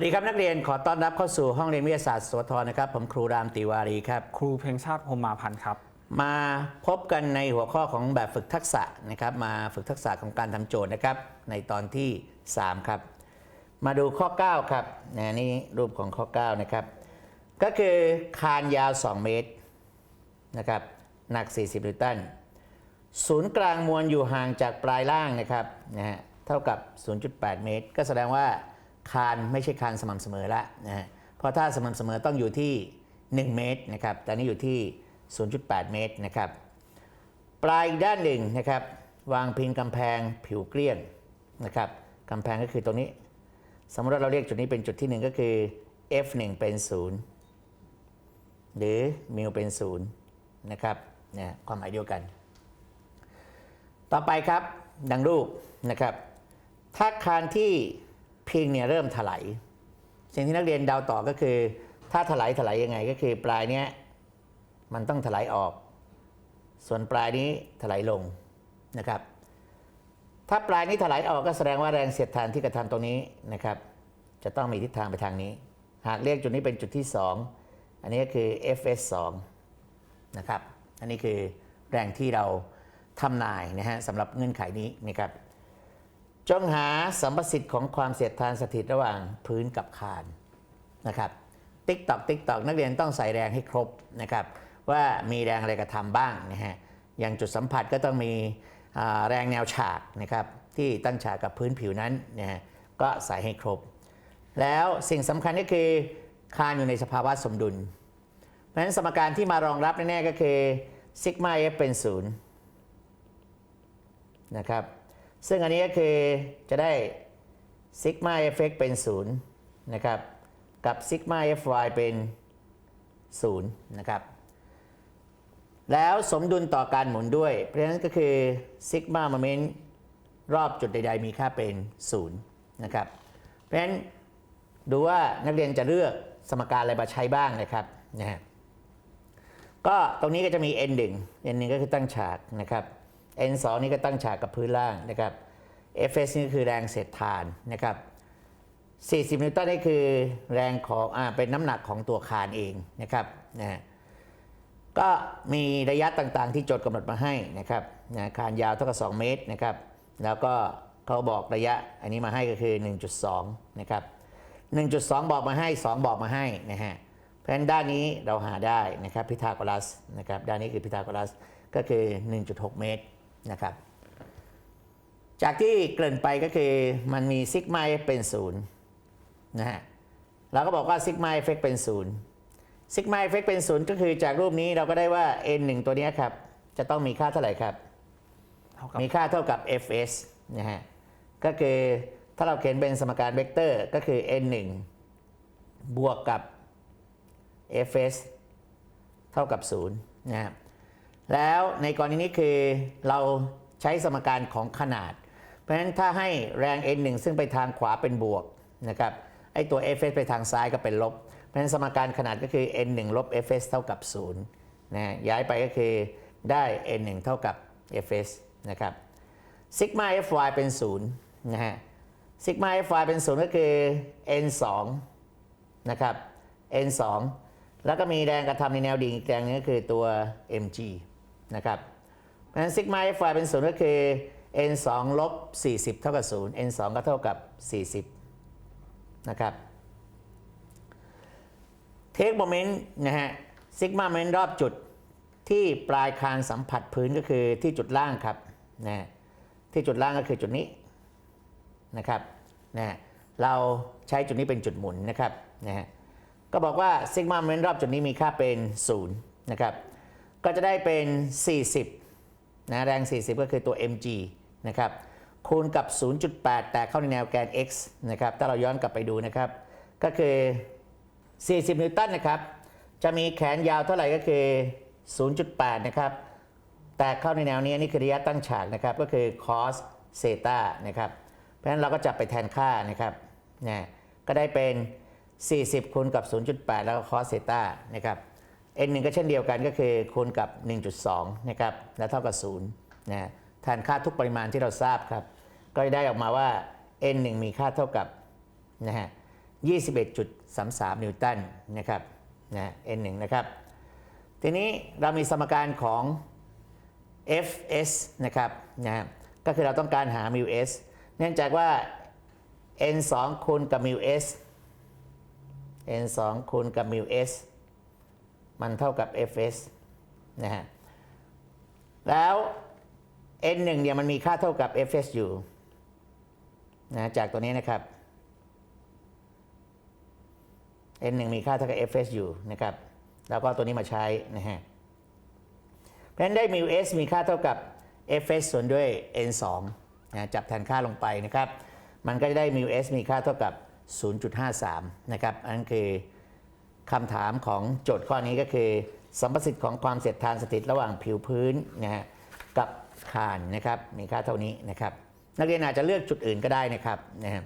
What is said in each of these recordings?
วัสดีครับนักเรียนขอต้อนรับเข้าสู่ห้องเรียนวิทยาศาสตร์สวทนะครับ ผมครูรามติวารีครับ ครูเพลงชาติพรหมาพันธ์ครับ มาพบกันในหัวข้อของแบบฝึกทักษะนะครับ มาฝึกทักษะของการทำโจทย์นะครับ ในตอนที่ 3 ครับ มาดูข้อ 9 ครับนะนี่รูปของข้อ 9 นะครับ ก็คือคานยาว 2 เมตรนะครับหนัก 40 นิวตันศูนย์กลางมวลอยู่ห่างจากปลายล่างนะครับนะฮะเท่ากับ 0.8 เมตร ก็แสดงว่า คานไม่ใช่คานสม่ำเสมอละนะฮะเพราะถ้าสม่ำเสมอต้องอยู่ที่ 1 เมตรนะครับแต่นี่อยู่ที่ 0.8 เมตรนะครับปลายอีกด้านหนึ่งนะครับวางพิงกำแพงผิวเกลี้ยงนะครับกำแพงก็คือตรงนี้ สมมติเราเรียกจุดนี้เป็นจุดที่หนึ่งก็คือ f1 เป็น 0 หรือมิวเป็น0นะครับเนี่ยความหมายเดียวกัน ต่อไปครับดังรูปนะครับถ้าคานที่ พิงเนี่ยเริ่มถลายสิ่งที่นักเรียนเดาต่อก็คือ ถ้าถลายถลายยังไงก็คือ ปลายเนี้ยมันต้องถลายออก ส่วนปลายนี้ถลายลงนะครับ ถ้าปลายนี้ถลายออกก็แสดงว่าแรงเสียดทานที่กระทำตรงนี้นะครับ จะต้องมีทิศทางไปทางนี้ หากเรียกจุดนี้เป็นจุดที่ 2 อันนี้ก็คือ fs 2นะครับ อันนี้คือแรงที่เราทำนายนะฮะสำหรับเงื่อนไขนี้นะครับ จงหาสัมประสิทธิ์ของความเสียดทานสถิตระหว่างพื้นกับคานนะครับติ๊กตอกติ๊กตอกนักเรียนต้องใส่แรงให้ครบนะครับว่ามีแรงอะไรกระทำบ้างนะฮะอย่างจุดสัมผัสก็ต้องมีแรงแนวฉากนะครับที่ตั้งฉากกับพื้นผิวนั้นนะฮะก็ใส่ให้ครบ แล้วสิ่งสำคัญก็คือคานอยู่ในสภาวะสมดุล เพราะฉะนั้นสมการที่มารองรับแน่ๆก็คือซิกมา f เป็นศูนย์นะครับ ซึ่งอันนี้ก็คือจะได้ซิกมา fx เป็น 0 นะครับ กับซิกมา fy เป็น 0 นะครับ แล้วสมดุลต่อการหมุนด้วย เพราะฉะนั้นก็คือซิกมาโมเมนต์รอบจุดใด ๆ มีค่าเป็น 0 นะครับ เพราะฉะนั้นดูว่านักเรียนจะเลือกสมการอะไรมาใช้บ้างนะครับนะฮะก็ตรงนี้ก็จะมี n 1 n 1ก็คือตั้งฉากนะครับ n 2 นี่ก็ตั้งฉากกับพื้นล่างนะครับ fs นี่คือแรงเสียดทานนะครับ 40 นิวตันนี่คือแรงของอ่าเป็นน้ำหนักของตัวคานเองนะครับนะฮะก็มีระยะต่างๆที่โจทย์กำหนดมาให้นะครับนะคานยาวเท่ากับ 2 เมตรนะครับ แล้วก็เขาบอกระยะอันนี้มาให้ก็คือ 1.2 นะครับ 1.2 บอกมาให้ 2 บอกมาให้นะฮะ เพราะฉะนั้นด้านนี้เราหาได้นะครับพิทาโกรัสนะครับ ด้านนี้คือพิทาโกรัสก็คือ 1.6 เมตร นะครับ จากที่เกริ่นไปก็คือมันมีซิกมาเอฟเป็น0นะฮะเราก็บอกว่าซิกมาเอฟเฟกเป็น0ซิกมาเอฟเฟกเป็น0ก็คือจากรูปนี้เราก็ได้ว่า n 1ตัวเนี้ยครับ จะต้องมีค่าเท่าไหร่ครับเท่ากับ มีค่าเท่ากับ fs นะฮะก็คือถ้าเราเขียนเป็นสมการเวกเตอร์ก็คือ n 1บวกกับ fs เท่ากับ0นะฮะ แล้วในกรณีนี้คือเราใช้สมการของขนาด เพราะฉะนั้นถ้าให้แรง n 1 ซึ่งไปทางขวาเป็นบวกนะครับไอตัว fs ไปทางซ้ายก็เป็นลบ เพราะฉะนั้นสมการขนาดก็คือ n 1 ลบ fs เท่ากับ0นะฮะย้ายไปก็คือได้ n 1 เท่ากับ fs นะครับซิกมา fy เป็น0นะฮะซิกมา fy เป็น 0 ก็คือ n 2นะครับ n 2แล้วก็มีแรงกระทำในแนวดิ่งอีกแรงนึงก็คือตัว mg นะครับเพราะฉะนั้นซิกมา fy เป็น0ก็คือ n 2ลบ40 เท่ากับ0 n 2ก็เท่ากับ 40 นะครับเทคโมเมนต์นะฮะซิกมาโมเมนต์รอบจุดที่ปลายคานสัมผัสพื้นก็คือที่จุดล่างครับนะฮะที่จุดล่างก็คือจุดนี้นะครับนะฮะเราใช้จุดนี้เป็นจุดหมุนนะครับนะฮะก็บอกว่าซิกมาโมเมนต์รอบจุดนี้มีค่าเป็น 0 นะครับ ก็จะได้เป็น 40นะแรง 40 ก็คือตัว mg นะครับคูณกับ 0.8 แต่เข้าในแนวแกน x นะครับถ้าเราย้อนกลับไปดูนะครับ ก็คือ 40 นิวตันนะครับ จะมีแขนยาวเท่าไหร่ก็คือ 0.8 นะครับ แตกเข้าในแนวนี้นี่คือระยะตั้งฉากนะครับ ก็คือ cos เซตานะครับ เพราะฉะนั้นเราก็จับไปแทนค่านะครับนะก็ได้เป็น 40 คูณกับ 0.8 แล้วก็ cos เซตานะครับ n 1ก็เช่นเดียวกันก็คือคูณกับ 1.2 นะครับ และเท่ากับ0นะแทนค่าทุกปริมาณที่เราทราบครับ ก็จะได้ออกมาว่า n 1มีค่าเท่ากับนะฮะ21.33 นิวตันนะครับนะ n 1นะครับ ทีนี้เรามีสมการของ fs นะครับนะฮะก็คือเราต้องการหา mu s เนื่องจากว่า n 2คูณกับ mu s n 2คูณกับ mu s มันเท่ากับ fs นะฮะ แล้ว n 1เนี่ยมันมีค่าเท่ากับ fs อยู่นะจากตัวนี้นะครับ n 1มีค่าเท่ากับ fs อยู่นะครับ แล้วก็ตัวนี้มาใช้นะฮะ เพราะฉะนั้นได้ mu s มีค่าเท่ากับ fs ส่วนด้วย n 2นะจับแทนค่าลงไปนะครับ มันก็จะได้ mu s มีค่าเท่ากับ 0.53 นะครับ อันนั้นคือ คำถามของโจทย์ข้อนี้ก็คือ สัมประสิทธิ์ของความเสียดทานสถิตระหว่างผิวพื้นนะฮะกับคานนะครับมีค่าเท่านี้นะครับ นักเรียนอาจจะเลือกจุดอื่นก็ได้นะครับนะฮะ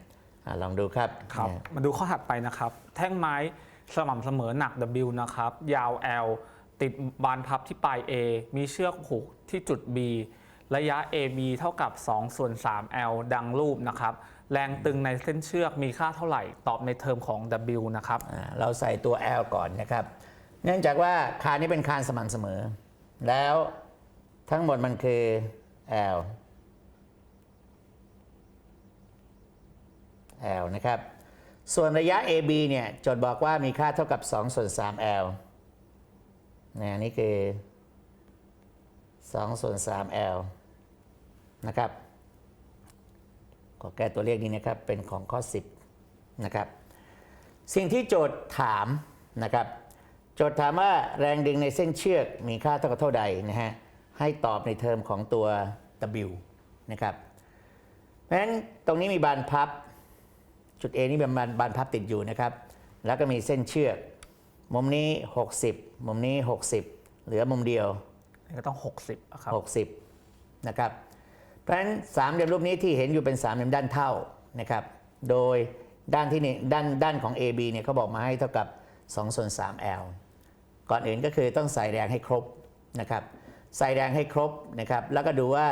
อะลองดูครับครับ นะฮะมาดูข้อถัดไปนะครับ แท่งไม้สม่ำเสมอหนัก W นะครับ ยาว L ติดบานพับที่ปลาย A มีเชือกผูกที่จุด B ระยะ AB เท่ากับ2ส่วน3 L ดังรูปนะครับ แรงตึงในเส้นเชือกมีค่าเท่าไหร่ ตอบในเทอมของ W นะครับ อ่าเราใส่ตัว L ก่อนนะครับ เนื่องจากว่าคานนี้เป็นคานสม่ำเสมอ แล้วทั้งหมดมันคือ L L นะครับ ส่วนระยะ AB เนี่ยโจทย์บอกว่ามีค่าเท่ากับ 2 ส่วน 3 L นะนี่คือ 2 ส่วน 3 L นะครับ ก็แก้ตัวเลขนี้นะครับ เป็นของข้อ 10 นะครับ สิ่งที่โจทย์ถามนะครับ โจทย์ถามว่าแรงดึงในเส้นเชือกมีค่าเท่ากับเท่าใดนะฮะ ให้ตอบในเทอมของตัว W นะครับ เพราะฉะนั้นตรงนี้มีบานพับ จุด A นี่เป็นบานบานพับติดอยู่นะครับ แล้วก็มีเส้นเชือก มุมนี้ 60 มุมนี้ 60 เหลือมุมเดียวนี่ก็ต้อง 60นะครับ 60 นะครับ เพราะฉะนั้นสามเหลี่ยมรูปนี้ที่เห็นอยู่เป็นสามเหลี่ยมด้านเท่านะครับ โดยด้านที่นี่ด้านด้านของ AB เนี่ยเขาบอกมาให้เท่ากับ2ส่วน 3 L ก่อนอื่นก็คือต้องใส่แรงให้ครบนะครับ ใส่แรงให้ครบนะครับ แล้วก็ดูว่า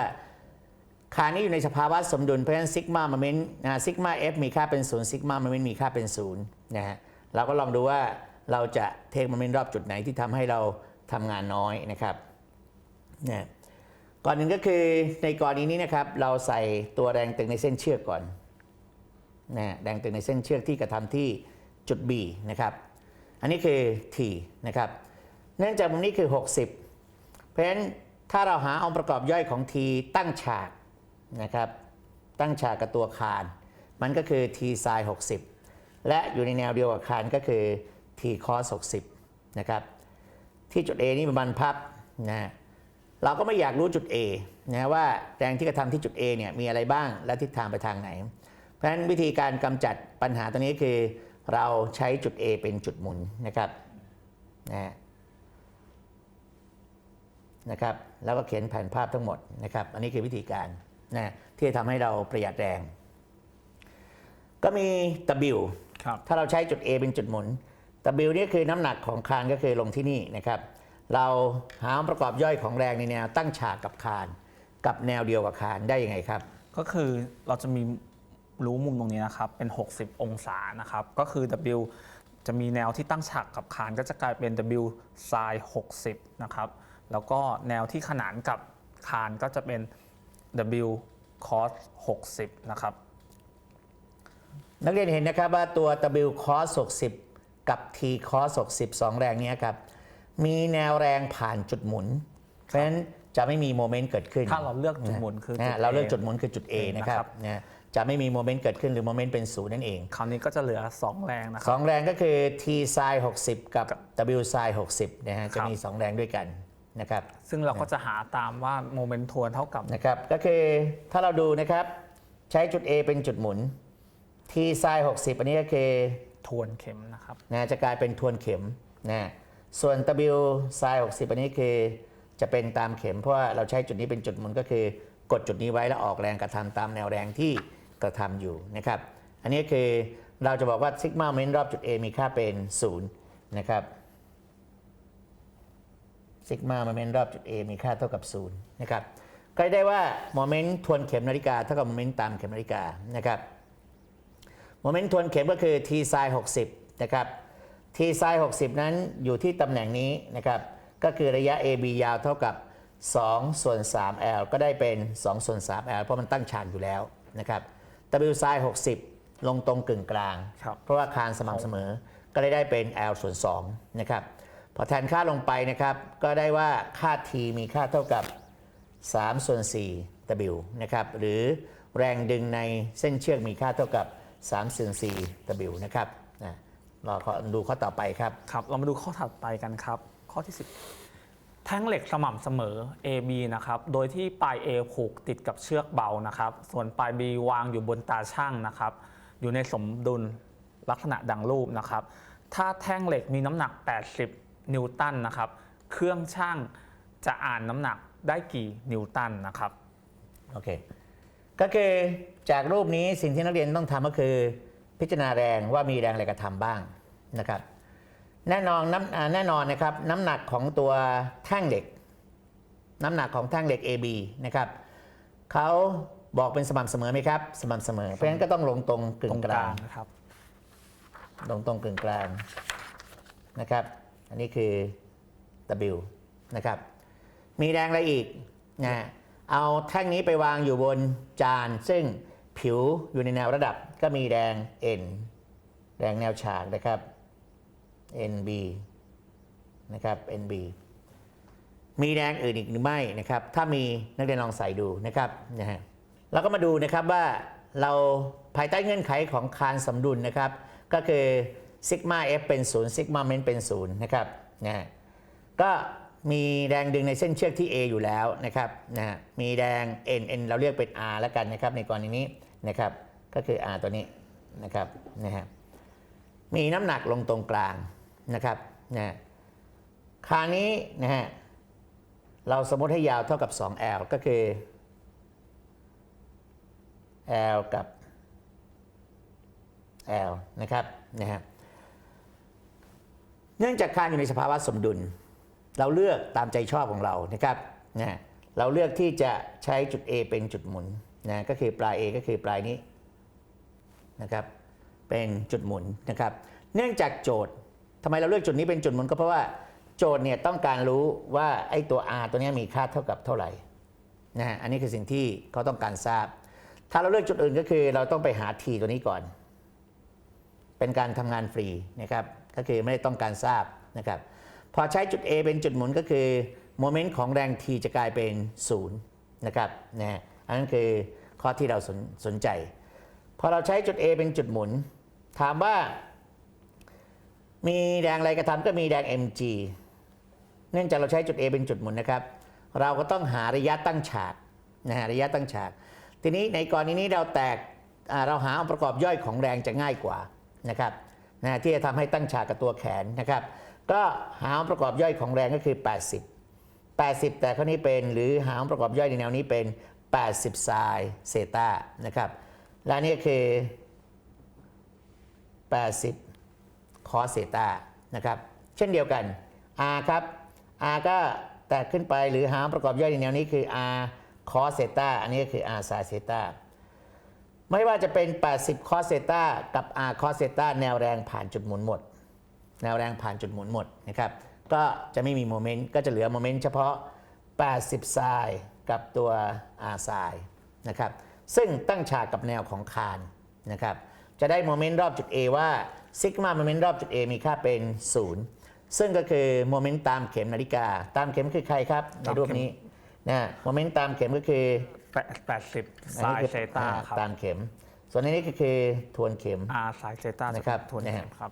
คานี้อยู่ในสภาวะสมดุลเพราะฉะนั้นซิกมาโมเมนต์นะซิกมา F มีค่าเป็น0ซิกมาโมเมนต์มีค่าเป็น0นะฮะเราก็ลองดูว่าเราจะเทคโมเมนต์รอบจุดไหนที่ทำให้เราทำงานน้อยนะครับเนี่ย ก่อนหนึ่งก็คือในกรณีนี้นะครับ เราใส่ตัวแรงตึงในเส้นเชือกก่อนนะแรงตึงในเส้นเชือกที่กระทำที่จุด B นะครับอันนี้คือ T นะครับเนื่องจากมุมนี้คือ 60 เพราะฉะนั้นถ้าเราหาองค์ประกอบย่อยของ T ตั้งฉากนะครับตั้งฉากกับตัวคาน มันก็คือ T sin 60 และอยู่ในแนวเดียวกับคานก็คือ T cos 60นะครับที่จุด A นี่เป็นพับนะ เราก็ไม่อยากรู้จุด A นะว่าแรงที่กระทำที่จุด A เนี่ยมีอะไรบ้างและทิศทางไปทางไหน เพราะฉะนั้นวิธีการกำจัดปัญหาตัวนี้คือ เราใช้จุด A เป็นจุดหมุนนะครับนะฮะนะครับ แล้วก็เขียนแผนภาพทั้งหมดนะครับ อันนี้คือวิธีการนะที่จะทำให้เราประหยัดแรง ก็มี W ครับถ้าเราใช้จุด A เป็นจุดหมุน W นี่คือน้ำหนักของคานก็คือลงที่นี่นะครับ เราหาองค์ประกอบย่อยของแรงในแนวตั้งฉากกับคานกับแนวเดียวกับคานได้ยังไงครับ ก็คือเราจะมีรู้มุมตรงนี้นะครับ เป็น 60 องศานะครับ ก็คือ W จะมีแนวที่ตั้งฉากกับคานก็จะกลายเป็น W sin 60 นะครับ แล้วก็แนวที่ขนานกับคานก็จะเป็น W cos 60 นะครับ นักเรียนเห็นนะครับว่าตัว W cos 60 กับ T cos 60สองแรงเนี้ยครับ มีแนวแรงผ่านจุดหมุน เพราะฉะนั้นจะไม่มีโมเมนต์เกิดขึ้นถ้าเราเลือกจุดหมุนคือจุดนะ A เราเลือกจุดหมุนคือจุด A นะครับนะครับนะจะไม่มีโมเมนต์เกิดขึ้นหรือโมเมนต์เป็นศูนย์นั่นเอง คราวนี้ก็จะเหลือ 2 แรงนะคสรับองแรงก็คือ T sin 60 กับ W sin 60นะฮะจะครับมีสองแรงด้วยกันนะครับซึ่งเราก็จะหาตามว่าโมเมนต์ทวนเท่ากับ นะครับ ก็คือถ้าเราดูนะครับ ใช้จุด A เป็นจุดหมุน T sin 60 อันนี้ก็คือ ทวนเข็มนะครับ นะจะกลายเป็นทวนเข็มนะ ส่วน W sin 60 อันนี้คือจะเป็นตามเข็มเพราะว่าเราใช้จุดนี้เป็นจุดหมุนก็คือกดจุดนี้ไว้แล้วออกแรงกระทำตามแนวแรงที่กระทำอยู่นะครับ อันนี้คือเราจะบอกว่าซิกมาโมเมนต์รอบจุด A มีค่าเป็น 0 นะครับซิกมาโมเมนต์รอบจุด A มีค่าเท่ากับ 0 นะครับ ก็ได้ว่าโมเมนต์ทวนเข็มนาฬิกาเท่ากับโมเมนต์ตามเข็มนาฬิกานะครับ โมเมนต์ทวนเข็มก็คือ t ไซน์60 นะครับ t ไซน์60 นั้นอยู่ที่ตำแหน่งนี้นะครับ ก็คือระยะ AB ยาวเท่ากับ2ส่วน 3L ก็ได้เป็น 2 ส่วน 3L เพราะมันตั้งฉากอยู่แล้วนะครับ W ไซน์60 ลงตรงกึ่งกลางครับเพราะว่าคานสม่ำเสมอ ก็ได้ได้เป็น L ส่วน2นะครับ พอแทนค่าลงไปนะครับ ก็ได้ว่าค่า T มีค่าเท่ากับ 3 ส่วน 4 W นะครับ หรือแรงดึงในเส้นเชือกมีค่าเท่ากับ3ส่วน4 W นะครับนะ รอขอดูข้อต่อไปครับ ครับ เรามาดูข้อถัดไปกันครับ ข้อที่ 10 แท่งเหล็กสม่ำเสมอ AB นะครับ โดยที่ปลาย A ผูกติดกับเชือกเบานะครับ ส่วนปลาย B วางอยู่บนตาช่างนะครับ อยู่ในสมดุลลักษณะดังรูปนะครับ ถ้าแท่งเหล็กมีน้ำหนัก 80 นิวตันนะครับ เครื่องช่างจะอ่านน้ำหนักได้กี่นิวตันนะครับ โอเค ก็คือจากรูปนี้สิ่งที่นักเรียนต้องทำก็คือ พิจารณาแรงว่ามีแรงอะไรกระทำบ้างนะครับแน่นอนน้ำอ่าแน่นอนนะครับน้ำหนักของตัวแท่งเหล็ก น้ำหนักของแท่งเหล็ก AB นะครับเขาบอกเป็นสม่ำเสมอไหมครับสม่ำเสมอ เพราะฉะนั้นก็ต้องลงตรงกึ่ตรงงกกลาลางงนะครับลงตรงกึ่งกลางนะครับ อันนี้คือ W นะครับ มีแรงอะไรอีกนะเอาแท่งนี้ไปวางอยู่บนจานซึ่ง ผิวอยู่ในแนวระดับก็มีแรง N แรงแนวฉากนะครับ NB นะครับ NB มีแรงอื่นอีกหรือไม่นะครับ ถ้ามีนักเรียนลองใส่ดูนะครับนะฮะเราก็มาดูนะครับว่าเราภายใต้เงื่อนไขของคานสมดุลนะครับ ก็คือซิกมา F เป็น0ซิกมาเมนเป็น0นะครับนะฮะก็มีแรงดึงในเส้นเชือกที่ A อยู่แล้วนะครับนะฮะมีแรง N N เราเรียกเป็น R แล้วกันนะครับในกรณีนี้ นะครับ ก็คือ R ตัวนี้นะครับนะฮะมีน้ำหนักลงตรงกลางนะครับนะคราวนี้นะฮะเราสมมติให้ยาวเท่ากับ 2L ก็คือ L กับ L นะครับนะฮะเนื่องจากคานอยู่ในสภาวะสมดุล เราเลือกตามใจชอบของเรานะครับนะเราเลือกที่จะใช้จุด A เป็นจุดหมุน นะก็คือปลาย A ก็คือปลายนี้นะครับเป็นจุดหมุนนะครับ เนื่องจากโจทย์ทำไมเราเลือกจุดนี้เป็นจุดหมุนก็เพราะว่าโจทย์เนี่ยต้องการรู้ว่าไอ้ตัว r ตัวนี้มีค่าเท่ากับเท่าไหร่นะฮะอันนี้คือสิ่งที่เขาต้องการทราบ ถ้าเราเลือกจุดอื่นก็คือเราต้องไปหา t ตัวนี้ก่อน เป็นการทำงานฟรีนะครับก็คือไม่ได้ต้องการทราบนะครับพอใช้จุด A เป็นจุดหมุนก็คือโมเมนต์ของแรง t จะกลายเป็น 0 นะครับนะฮะ อันนั้นคือข้อที่เราสนสนใจ พอเราใช้จุด A เป็นจุดหมุน ถามว่า มีแรงอะไรกระทำก็มีแรง mg เนื่องจากเราใช้จุด A เป็นจุดหมุนนะครับ เราก็ต้องหาระยะตั้งฉากนะฮะระยะตั้งฉาก ทีนี้ในกรณีนี้เราแตกเราหาองค์ประกอบย่อยของแรงจะง่ายกว่านะครับนะที่จะทำให้ตั้งฉากกับตัวแขนนะครับ ก็หาองค์ประกอบย่อยของแรงก็คือ 80 80 แต่ข้อนี้เป็นหรือหาองค์ประกอบย่อยในแนวนี้เป็น 80ไซน์เซตานะครับและนี่คือ 80คอสเซตานะครับ เช่นเดียวกัน r ครับ r ก็แตกขึ้นไปหรือหาประกอบย่อยในแนวนี้คือ r คอสเซตาอันนี้ก็คือ r ไซเซตาไม่ว่าจะเป็น 80 คอสเซตากับ r คอสเซตาแนวแรงผ่านจุดหมุนหมด แนวแรงผ่านจุดหมุนหมดนะครับ ก็จะไม่มีโมเมนต์ ก็จะเหลือโมเมนต์เฉพาะ 80ไซน์ กับตัว r ไซน์นะครับซึ่งตั้งฉากกับแนวของคานนะครับจะได้โมเมนต์รอบจุด A ว่าซิกมาโมเมนต์รอบจุด A มีค่าเป็น 0 ซึ่งก็คือโมเมนต์ตามเข็มนาฬิกา ตามเข็มคือใครครับ ในรูปนี้นะโมเมนต์ตามเข็มก็คือ 80อันไซนี้น์คือเซตาอ่าครับตามเข็ม ส่วนอันนี้ก็คือทวนเข็ม R ไซน์เซตานะครับทวนนะเข็ฮะมครับ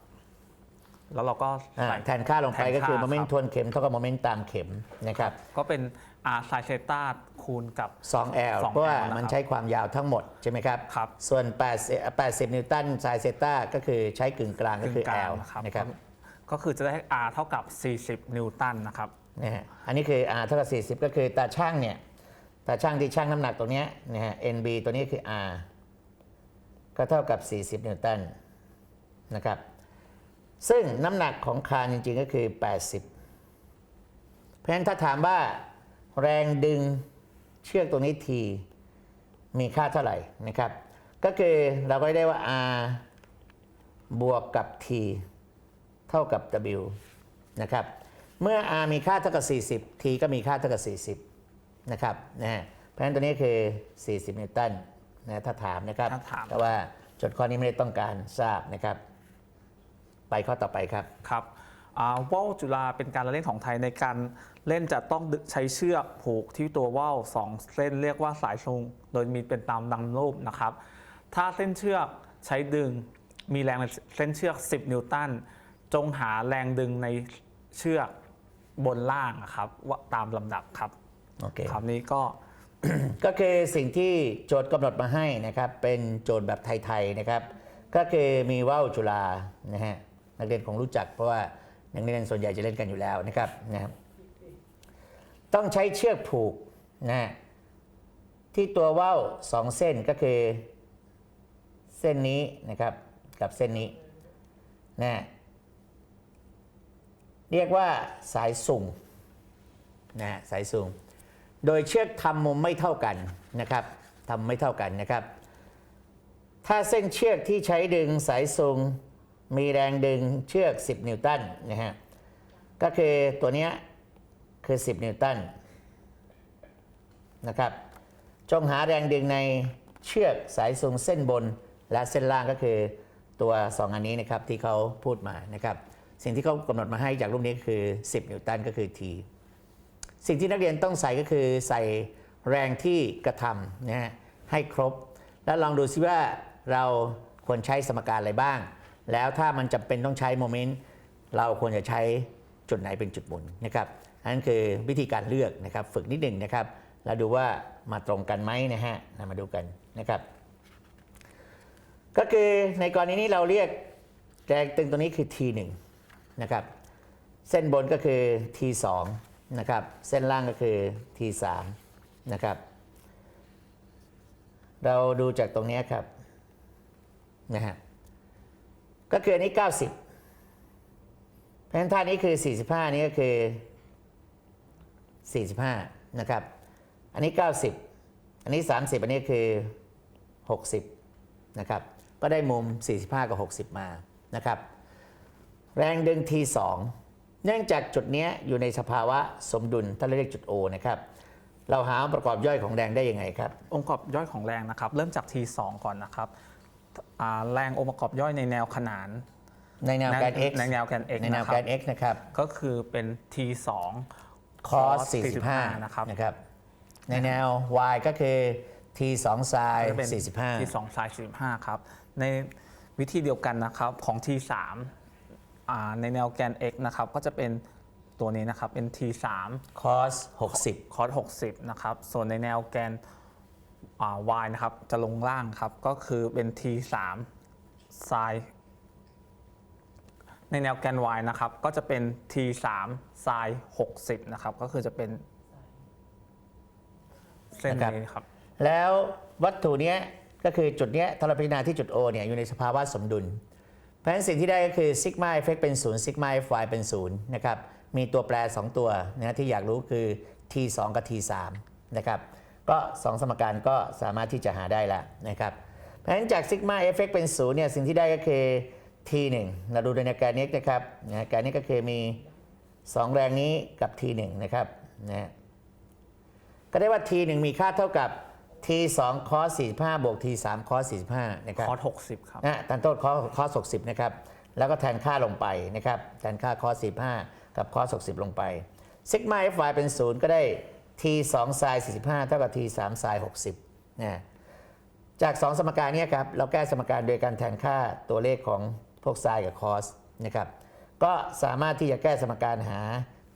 แล้วเราก็อ่าใส่ แทนค่าลงไปก็คือแทนค่าโมเมนครัต์บทวนเข็มเท่ากับโมเมนต์ตามเข็มนะครับ ก็เป็น R ไซน์เซตาคูณกับ 2L 2L เพราะว่ามันนะครับใช้ความยาวทั้งหมดใช่ไหมครับ ครับ ส่วน 80 80 นิวตันไซเซตาก็คือใช้กึ่งกลางก็คือ กึ่งกลาง L นะครับนะครับก็คือจะได้ R เท่ากับ 40 นิวตันนะครับ นะฮะอันนี้คือ R เท่ากับ40 ก็คือตาช่างเนี่ยตาช่างที่ช่างน้ำหนักตรงเนี้ยนะฮะ NB ตัวนี้คือ R ก็เท่ากับ 40 นิวตันนะครับ ซึ่งน้ำหนักของคานจริงๆก็คือ 80 เพราะฉะนั้นถ้าถามว่าแรงดึงเชือกตรงนี้ทีมีค่าเท่าไหร่นะครับ ก็คือเราก็ได้ว่า R บวกกับ t เท่ากับ w นะครับ เมื่อ r มีค่าเท่ากับ 40 t ก็มีค่าเท่ากับ 40 นะครับนะฮะเพราะฉะนั้นตัวนี้คือ 40 นิวตันนะถ้าถามนะครับถ้าถามแต่ว่าโจทย์ข้อนี้ไม่ได้ต้องการทราบนะครับ ไปข้อต่อไปครับครับอ่าว่าวจุฬาเป็นการละเล่นของไทยในการเล่นจะต้องใช้เชือกผูกที่ตัวว่าวสองเส้นเรียกว่าสายชุงโดยมีเป็นตามดังรูปนะครับ ถ้าเส้นเชือกใช้ดึงมีแรงในเส้นเชือก 10 นิวตันจงหาแรงดึงในเชือกบนล่างนะครับว่าตามลำดับครับโอเคคำนี้ก็ก็คือสิ่งที่โจทย์กำหนดมาให้นะครับ เป็นโจทย์แบบไทย ๆ นะครับ ก็คือมีว่าวจุฬานะฮะ นักเรียนคงรู้จักเพราะว่านักเรียนส่วนใหญ่จะเล่นกันอยู่แล้วนะครับนะครับต้องใช้เชือกผูกนะฮะที่ตัวว่าวสองเส้นก็คือเส้นนี้นะครับกับเส้นนี้นะฮะเรียกว่าสายสุ่งนะฮะสายสุ่งโดยเชือกทำมุมไม่เท่ากันนะครับทำไม่เท่ากันนะครับ ถ้าเส้นเชือกที่ใช้ดึงสายซุง มีแรงดึงเชือก 10 นิวตันนะฮะก็คือตัวนี้คือ 10 นิวตันนะครับจงหาแรงดึงในเชือกสายซุงเส้นบนและเส้นล่างก็คือตัว 2 อันนี้นะครับที่เขาพูดมานะครับ สิ่งที่เขากำหนดมาให้จากรูปนี้คือ 10 นิวตันก็คือ T สิ่งที่นักเรียนต้องใส่ก็คือใส่แรงที่กระทำนะฮะให้ครบ แล้วลองดูซิว่าเราควรใช้สมการอะไรบ้าง แล้วถ้ามันจำเป็นต้องใช้โมเมนต์เราควรจะใช้จุดไหนเป็นจุดหมุนนะครับนนั้นคือวิธีการเลือกนะครับ ฝึกนิดหนึ่งนะครับ แล้วดูว่ามาตรงกันไหมนะฮะนะมาดูกันนะครับ ก็คือในกรณีนี้เราเรียกแรงตึงตัวนี้คือ T1 นะครับ เส้นบนก็คือ T2 นะครับ เส้นล่างก็คือ T3 นะครับ เราดูจากตรงนี้ครับนะฮะ ก็คืออันนี้ 90 เพราะฉะนั้นท่านี้คือ 45 นี้ก็คือ 45 นะครับ อันนี้ 90 อันนี้ 30 อันนี้คือ 60 นะครับ ก็ได้มุม 45 กับ 60 มา นะครับ แรงดึง T2 เนื่องจากจุดนี้อยู่ในสภาวะสมดุลถ้าเรียกจุด O นะครับเราหาองค์ประกอบย่อยของแรงได้ยังไงครับ องค์ประกอบย่อยของแรงนะครับ เริ่มจาก T2 ก่อนนะครับ แรงองค์ประกอบย่อยในแนวขนาน ในแนวแกน x ในแนวแกน x ในแนวนะครัแกบน x นะครับ ก็คือเป็น T2 cos 45 45นะครับนะครับ ในแนว y ก็คือ t 2 sin ก็จะเป็น45 T2 สาย45 ครับ ในวิธีเดียวกันนะครับของ T3 อ่าในแนวแกน x นะครับ ก็จะเป็นตัวนี้นะครับเป็น T3 cos 60คอส60 นะครับ ส่วนในแนวแกนอ่า y นะครับ จะลงล่างครับ ก็คือเป็น T3 ไซในแนวแกน y นะครับ ก็จะเป็น T3 ไซ60 นะครับ ก็คือจะเป็นเส้นนะครับนี้ครับ แล้ววัตถุเนี้ยก็คือจุดเนี้ยถ้าเราพิจารณาที่จุด O เนี่ยอยู่ในสภาวะสมดุล เพราะฉะนั้นสิ่งที่ได้ก็คือซิกมาเอฟเฟกเป็น0ซิกมาเอฟไเป็น0นะครับ มีตัวแปร 2 ตัวนะที่อยากรู้คือ t2 กับ t3 นะครับ ก็2สมการก็สามารถที่จะหาได้แล้วนะครับเพราะฉะนั้นจากซิกมาเอฟเฟกเป็น0เนี่ยสิ่งที่ได้ก็คือ t1 เราดูในแกนนี้นะครับนะแกนนี้ก็คือมี 2 แรงนี้กับ t1 นะครับนะก็ได้ว่า t1 มีค่าเท่ากับ t2 cos 45บวก t3 cos 45นะครับคอส60 ครับนะแทนโทษ cos cos 60นะครับแล้วก็แทนค่าลงไปนะครับแทนค่า cos 45กับ cos 60 ลงไปซิกมา fy เป็น 0 ก็ได้ t2 sin 45 เท่ากับ t3 sin 60นะจาก 2 สมการนี้ครับ เราแก้สมการโดยการแทนค่าตัวเลขของพวก sin กับ cos นะครับก็สามารถที่จะแก้สมการหา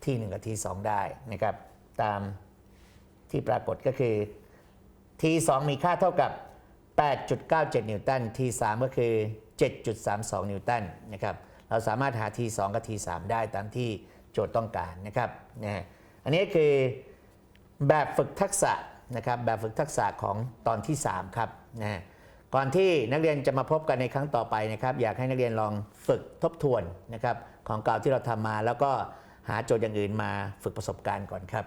t1 กับ t2 ได้นะครับตามที่ปรากฏก็คือ T2 มีค่าเท่ากับ 8.97 นิวตัน T3 ก็คือ 7.32 นิวตันนะครับเราสามารถหา T2 กับ T3 ได้ตามที่โจทย์ต้องการนะครับนะอันนี้คือ แบบฝึกทักษะนะครับแบบฝึกทักษะของตอนที่ 3 ครับนะฮะก่อนที่นักเรียนจะมาพบกันในครั้งต่อไปนะครับอยากให้นักเรียนลองฝึกทบทวนนะครับของเก่าที่เราทำมา แล้วก็หาโจทย์อย่างอื่นมาฝึกประสบการณ์ก่อนครับ